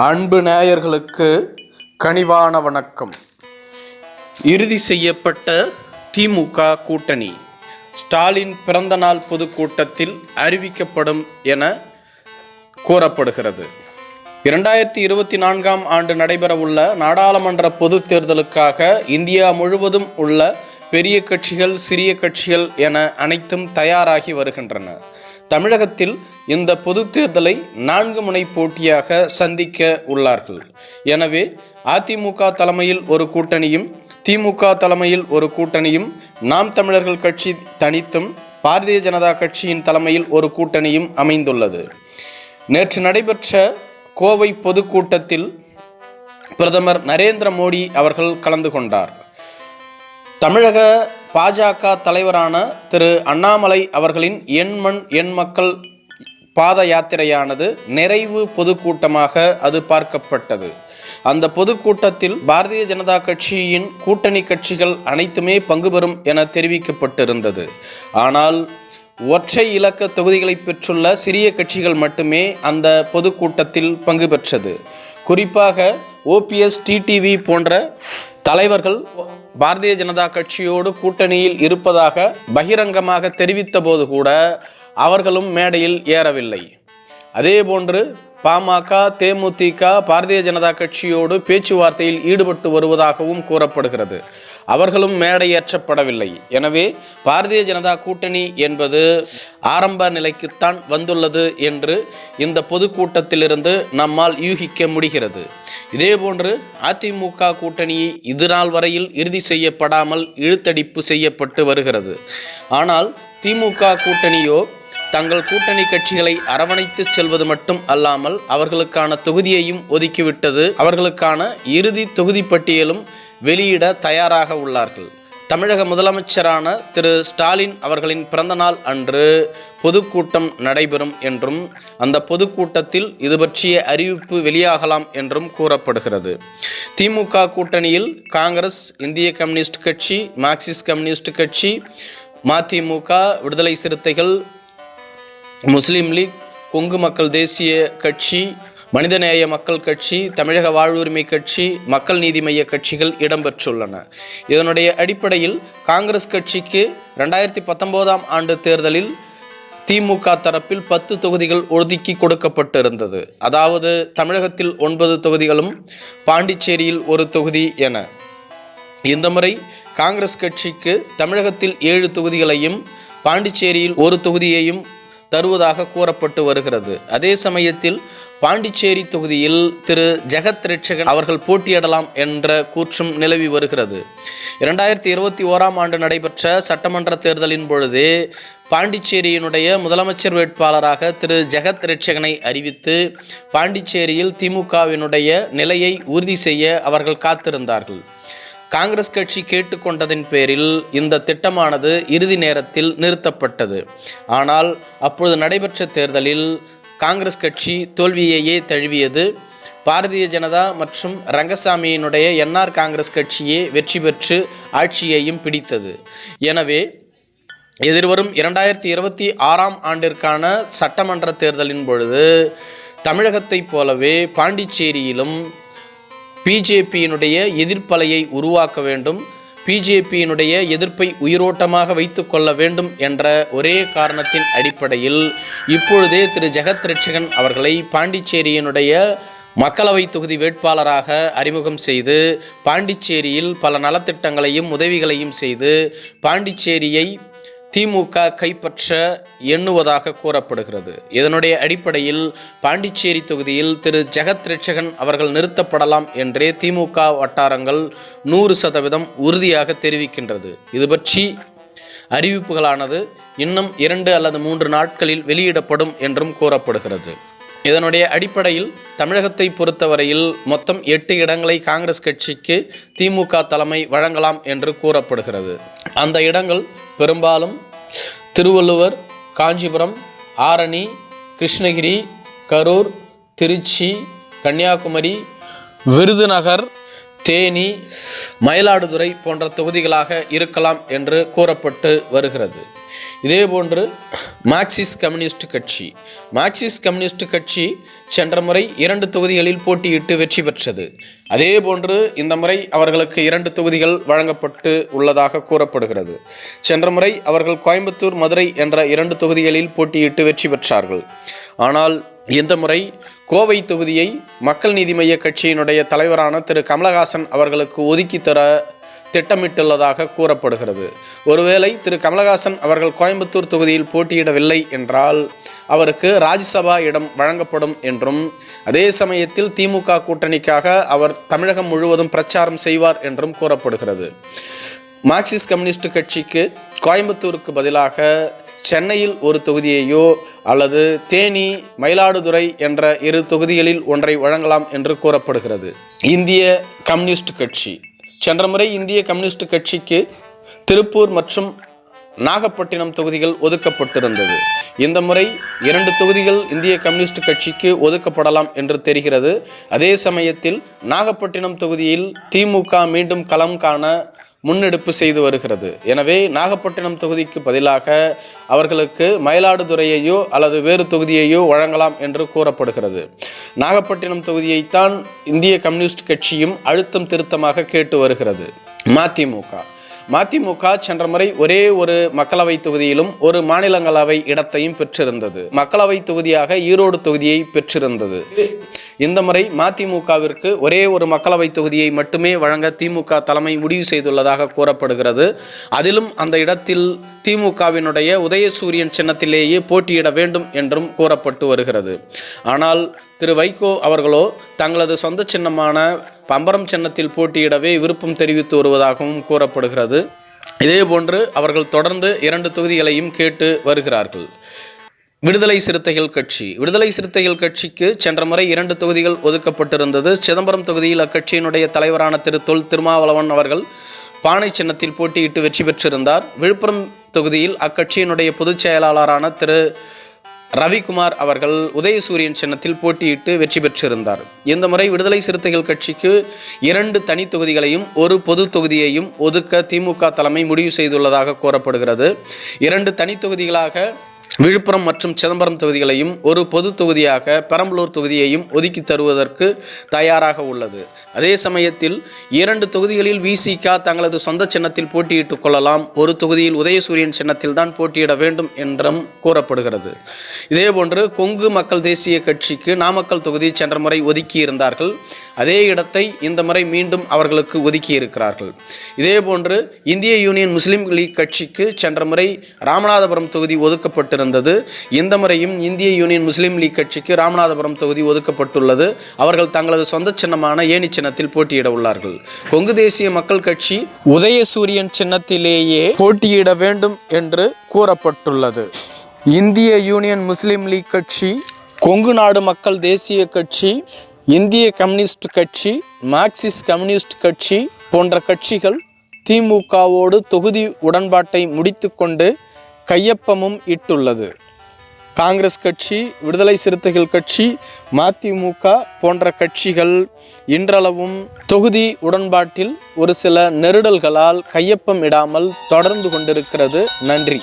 அன்பு நேயர்களுக்கு கனிவான வணக்கம். இறுதி செய்யப்பட்ட திமுக கூட்டணி. ஸ்டாலின் பிறந்தநாள் பொதுக்கூட்டத்தில் அறிவிக்கப்படும் என கூறப்படுகிறது. இரண்டாயிரத்தி இருபத்தி நான்காம் ஆண்டு நடைபெறவுள்ள நாடாளுமன்ற பொது தேர்தலுக்காக இந்தியா முழுவதும் உள்ள பெரிய கட்சிகள் சிறிய கட்சிகள் என அனைத்தும் தயாராகி வருகின்றன. தமிழகத்தில் இந்த பொதுத் தேர்தலை நான்கு முனை போட்டியாக சந்திக்க உள்ளார்கள். எனவே அதிமுக தலைமையில் ஒரு கூட்டணியும் திமுக தலைமையில் ஒரு கூட்டணியும் நாம் தமிழர்கள் கட்சி தனித்தும் பாரதிய ஜனதா கட்சியின் தலைமையில் ஒரு கூட்டணியும் அமைந்துள்ளது. நேற்று நடைபெற்ற கோவை பொதுக்கூட்டத்தில் பிரதமர் நரேந்திர மோடி அவர்கள் கலந்து கொண்டார். தமிழக பாஜக தலைவரான திரு அண்ணாமலை அவர்களின் எண்மண் எண் மக்கள் பாத யாத்திரையானது நிறைவு பொதுக்கூட்டமாக அது பார்க்கப்பட்டது. அந்த பொதுக்கூட்டத்தில் பாரதிய ஜனதா கட்சியின் கூட்டணி கட்சிகள் அனைத்துமே பங்கு பெறும் என தெரிவிக்கப்பட்டிருந்தது. ஆனால் ஒற்றை இலக்க தொகுதிகளை பெற்றுள்ள சிறிய கட்சிகள் மட்டுமே அந்த பொதுக்கூட்டத்தில் பங்கு பெற்றது. குறிப்பாக ஓபிஎஸ் டிடிவி போன்ற தலைவர்கள் பாரதிய ஜனதா கட்சியோடு கூட்டணியில் இருப்பதாக பகிரங்கமாக தெரிவித்த போது கூட அவர்களும் மேடையில் ஏறவில்லை. அதேபோன்று பாமக தேமுதிக பாரதிய ஜனதா கட்சியோடு பேச்சுவார்த்தையில் ஈடுபட்டு வருவதாகவும் கூறப்படுகிறது. அவர்களும் மேடையேற்றப்படவில்லை. எனவே பாரதிய ஜனதா கூட்டணி என்பது ஆரம்ப நிலைக்குத்தான் வந்துள்ளது என்று இந்த பொதுக்கூட்டத்திலிருந்து நம்மால் யூகிக்க முடிகிறது. இதேபோன்று அதிமுக கூட்டணி இது நாள் வரையில் இறுதி செய்யப்படாமல் இழுத்தடிப்பு செய்யப்பட்டு வருகிறது. ஆனால் திமுக கூட்டணியோ தங்கள் கூட்டணி கட்சிகளை அரவணைத்து செல்வது மட்டும் அல்லாமல் அவர்களுக்கான தொகுதியையும் ஒதுக்கிவிட்டது. அவர்களுக்கான இறுதி தொகுதி பட்டியலும் வெளியிட தயாராக உள்ளார்கள். தமிழக முதலமைச்சரான திரு. ஸ்டாலின் அவர்களின் பிறந்தநாள் அன்று பொதுக்கூட்டம் நடைபெறும் என்றும் அந்த பொதுக்கூட்டத்தில் இது பற்றிய அறிவிப்பு வெளியாகலாம் என்றும் கூறப்படுகிறது. திமுக கூட்டணியில் காங்கிரஸ் இந்திய கம்யூனிஸ்ட் கட்சி மார்க்சிஸ்ட் கம்யூனிஸ்ட் கட்சி மதிமுக விடுதலை சிறுத்தைகள் முஸ்லீம் லீக் கொங்கு மக்கள் தேசிய கட்சி மனிதநேய மக்கள் கட்சி தமிழக வாழ்வுரிமை கட்சி மக்கள் நீதி மைய கட்சிகள் இடம்பெற்றுள்ளன. இதனுடைய அடிப்படையில் காங்கிரஸ் கட்சிக்கு ரெண்டாயிரத்தி பத்தொம்போதாம் ஆண்டு தேர்தலில் திமுக தரப்பில் பத்து தொகுதிகள் ஒதுக்கி கொடுக்கப்பட்டிருந்தது. அதாவது தமிழகத்தில் ஒன்பது தொகுதிகளும் பாண்டிச்சேரியில் ஒரு தொகுதி என. இந்த முறை காங்கிரஸ் கட்சிக்கு தமிழகத்தில் ஏழு தொகுதிகளையும் பாண்டிச்சேரியில் ஒரு தொகுதியையும் தருவதாக கூறப்பட்டு வருகிறது. அதே சமயத்தில் பாண்டிச்சேரி தொகுதியில் திரு. ஜெகத் ரட்சகன் அவர்கள் போட்டியிடலாம் என்ற கூற்றும் நிலவி வருகிறது. இரண்டாயிரத்தி இருபத்தி ஓராம் ஆண்டு நடைபெற்ற சட்டமன்ற தேர்தலின் பொழுது பாண்டிச்சேரியினுடைய முதலமைச்சர் வேட்பாளராக திரு. ஜெகத் ரட்சகனை அறிவித்து பாண்டிச்சேரியில் திமுகவினுடைய நிலையை உறுதி செய்ய அவர்கள் காத்திருந்தார்கள். காங்கிரஸ் கட்சி கேட்டுக்கொண்டதின் பேரில் இந்த திட்டமானது இறுதி நேரத்தில் நிறுத்தப்பட்டது. ஆனால் அப்பொழுது நடைபெற்ற தேர்தலில் காங்கிரஸ் கட்சி தோல்வியையே தழுவியது. பாரதிய ஜனதா மற்றும் ரங்கசாமியினுடைய என்ஆர் காங்கிரஸ் கட்சியே வெற்றி பெற்று ஆட்சியையும் பிடித்தது. எனவே எதிர்வரும் இரண்டாயிரத்தி இருபத்தி ஆறாம் ஆண்டிற்கான சட்டமன்ற தேர்தலின் பொழுது தமிழகத்தைப் போலவே பாண்டிச்சேரியிலும் பிஜேபியினுடைய எதிர்ப்பலையை உருவாக்க வேண்டும் பிஜேபியினுடைய எதிர்ப்பை உயிரோட்டமாக வைத்து கொள்ள வேண்டும் என்ற ஒரே காரணத்தின் அடிப்படையில் இப்பொழுதே திரு. ஜெகத் ரட்சகன் அவர்களை பாண்டிச்சேரியினுடைய மக்களவை தொகுதி வேட்பாளராக அறிமுகம் செய்து பாண்டிச்சேரியில் பல நலத்திட்டங்களையும் உதவிகளையும் செய்து பாண்டிச்சேரியை திமுக கைப்பற்ற எண்ணுவதாக கூறப்படுகிறது. இதனுடைய அடிப்படையில் பாண்டிச்சேரி தொகுதியில் திரு. ஜெகத் ரட்சகன் அவர்கள் நிறுத்தப்படலாம் என்றே திமுக வட்டாரங்கள் நூறு சதவீதம் உறுதியாக தெரிவிக்கின்றது. இது பற்றி அறிவிப்புகளானது இன்னும் இரண்டு அல்லது மூன்று நாட்களில் வெளியிடப்படும் என்றும் கூறப்படுகிறது. இதனுடைய அடிப்படையில் தமிழகத்தை பொறுத்தவரையில் மொத்தம் எட்டு இடங்களை காங்கிரஸ் கட்சிக்கு திமுக தலைமை வழங்கலாம் என்று கூறப்படுகிறது. அந்த இடங்கள் பெரும்பாலும் திருவள்ளுவர் காஞ்சிபுரம் ஆரணி கிருஷ்ணகிரி கரூர் திருச்சி கன்னியாகுமரி விருதுநகர் தேனி மயிலாடுதுறை போன்ற தொகுதிகளாக இருக்கலாம் என்று கூறப்பட்டு வருகிறது. இதேபோன்று மார்க்சிஸ்ட் கம்யூனிஸ்ட் கட்சி. மார்க்சிஸ்ட் கம்யூனிஸ்ட் கட்சி சென்ற முறை இரண்டு தொகுதிகளில் போட்டியிட்டு வெற்றி பெற்றது. அதேபோன்று இந்த முறை அவர்களுக்கு இரண்டு தொகுதிகள் வழங்கப்பட்டு உள்ளதாக கூறப்படுகிறது. சென்ற முறை அவர்கள் கோயம்புத்தூர் மதுரை என்ற இரண்டு தொகுதிகளில் போட்டியிட்டு வெற்றி பெற்றார்கள். ஆனால் இந்த முறை கோவை தொகுதியை மக்கள் நீதி மய்ய கட்சியினுடைய தலைவரான திரு. கமலஹாசன் அவர்களுக்கு ஒதுக்கி தர திட்டமிட்டுள்ளதாக கூறப்படுகிறது. ஒருவேளை திரு. கமலஹாசன் அவர்கள் கோயம்புத்தூர் தொகுதியில் போட்டியிடவில்லை என்றால் அவருக்கு ராஜ்யசபா இடம் வழங்கப்படும் என்றும் அதே சமயத்தில் திமுக கூட்டணிக்காக அவர் தமிழகம் முழுவதும் பிரச்சாரம் செய்வார் என்றும் கூறப்படுகிறது. மார்க்சிஸ்ட் கம்யூனிஸ்ட் கட்சிக்கு கோயம்புத்தூருக்கு பதிலாக சென்னையில் ஒரு தொகுதியையோ அல்லது தேனி மயிலாடுதுறை என்ற இரு தொகுதிகளில் ஒன்றை வழங்கலாம் என்று கூறப்படுகிறது. இந்திய கம்யூனிஸ்ட் கட்சி. சென்ற முறை இந்திய கம்யூனிஸ்ட் கட்சிக்கு திருப்பூர் மற்றும் நாகப்பட்டினம் தொகுதிகள் ஒதுக்கப்பட்டிருந்தது. இந்த முறை இரண்டு தொகுதிகள் இந்திய கம்யூனிஸ்ட் கட்சிக்கு ஒதுக்கப்படலாம் என்று தெரிகிறது. அதே சமயத்தில் நாகப்பட்டினம் தொகுதியில் திமுக மீண்டும் களம் காண முன்னெடுப்பு செய்து வருகிறது. எனவே நாகப்பட்டினம் தொகுதிக்கு பதிலாக அவர்களுக்கு மயிலாடுதுறையையோ அல்லது வேறு தொகுதியையோ வழங்கலாம் என்று கூறப்படுகிறது. நாகப்பட்டினம் தொகுதியைத்தான் இந்திய கம்யூனிஸ்ட் கட்சியும் அழுத்தம் திருத்தமாக கேட்டு வருகிறது. மதிமுக. மதிமுக சென்ற முறை ஒரே ஒரு மக்களவை தொகுதியிலும் ஒரு மாநிலங்களவை இடத்தையும் பெற்றிருந்தது. மக்களவை தொகுதியாக ஈரோடு தொகுதியை பெற்றிருந்தது. இந்த முறை மதிமுகவிற்கு ஒரே ஒரு மக்களவை தொகுதியை மட்டுமே வழங்க திமுக தலைமை முடிவு செய்துள்ளதாக கூறப்படுகிறது. அதிலும் அந்த இடத்தில் திமுகவினுடைய உதயசூரியன் சின்னத்திலேயே போட்டியிட வேண்டும் என்றும் கூறப்பட்டு வருகிறது. ஆனால் திரு வைகோ அவர்களோ தங்களது சொந்த சின்னமான பம்பரம் சின்னத்தில் போட்டியிடவே விருப்பம் தெரிவித்து வருவதாகவும் கூறப்படுகிறது. இதேபோன்று அவர்கள் தொடர்ந்து இரண்டு தொகுதிகளையும் கேட்டு வருகிறார்கள். விடுதலை சிறுத்தைகள் கட்சி. விடுதலை சிறுத்தைகள் கட்சிக்கு சென்ற முறை இரண்டு தொகுதிகள் ஒதுக்கப்பட்டிருந்தது. சிதம்பரம் தொகுதியில் அக்கட்சியினுடைய தலைவரான திரு. தொல் திருமாவளவன் அவர்கள் பானை சின்னத்தில் போட்டியிட்டு வெற்றி பெற்றிருந்தார். விழுப்புரம் தொகுதியில் அக்கட்சியினுடைய பொதுச் செயலாளரான திரு. ரவிக்குமார் அவர்கள் உதயசூரியன் சின்னத்தில் போட்டியிட்டு வெற்றி பெற்றிருந்தார். இந்த முறை விடுதலை சிறுத்தைகள் கட்சிக்கு இரண்டு தனி தொகுதிகளையும் ஒரு பொது தொகுதியையும் ஒதுக்க திமுக தலைமை முடிவு செய்துள்ளதாக கூறப்படுகிறது. இரண்டு தனி தொகுதிகளாக விழுப்புரம் மற்றும் சிதம்பரம் தொகுதிகளையும் ஒரு பொது தொகுதியாக பெரம்பலூர் தொகுதியையும் ஒதுக்கி தருவதற்கு தயாராக உள்ளது. அதே சமயத்தில் இரண்டு தொகுதிகளில் விசிக தங்களது சொந்த சின்னத்தில் போட்டியிட்டுக் கொள்ளலாம். ஒரு தொகுதியில் உதயசூரியன் சின்னத்தில் தான் போட்டியிட வேண்டும் என்றும் கூறப்படுகிறது. இதேபோன்று கொங்கு மக்கள் தேசிய கட்சிக்கு நாமக்கல் தொகுதி சென்ற முறை ஒதுக்கி இருந்தார்கள் அதே இடத்தை இந்த முறை மீண்டும் அவர்களுக்கு ஒதுக்கி இருக்கிறார்கள் இதேபோன்று இந்திய யூனியன் முஸ்லீம் லீக் கட்சிக்கு சென்ற முறை ராமநாதபுரம் தொகுதி ஒதுக்கப்பட்டிருந்தது. இந்த முறையும் இந்திய யூனியன் முஸ்லீம் லீக் கட்சிக்கு ராமநாதபுரம் தொகுதி ஒதுக்கப்பட்டுள்ளது. அவர்கள் தங்களது சொந்த சின்னமான ஏணி சின்னத்தில் போட்டியிட உள்ளார்கள். கொங்கு தேசிய மக்கள் கட்சி உதயசூரியன் சின்னத்திலேயே போட்டியிட வேண்டும் என்று கூறப்பட்டுள்ளது. இந்திய யூனியன் முஸ்லீம் லீக் கட்சி கொங்கு நாடு மக்கள் தேசிய கட்சி இந்திய கம்யூனிஸ்ட் கட்சி மார்க்சிஸ்ட் கம்யூனிஸ்ட் கட்சி போன்ற கட்சிகள் திமுகவோடு தொகுதி உடன்பாட்டை முடித்துக்கொண்டு கையொப்பமும் இட்டுள்ளது. காங்கிரஸ் கட்சி விடுதலை சிறுத்தைகள் கட்சி மதிமுக போன்ற கட்சிகள் இன்றளவும் தொகுதி உடன்பாட்டில் ஒரு சில நெருடல்களால் கையொப்பம் இடாமல் தொடர்ந்து கொண்டிருக்கிறது. நன்றி.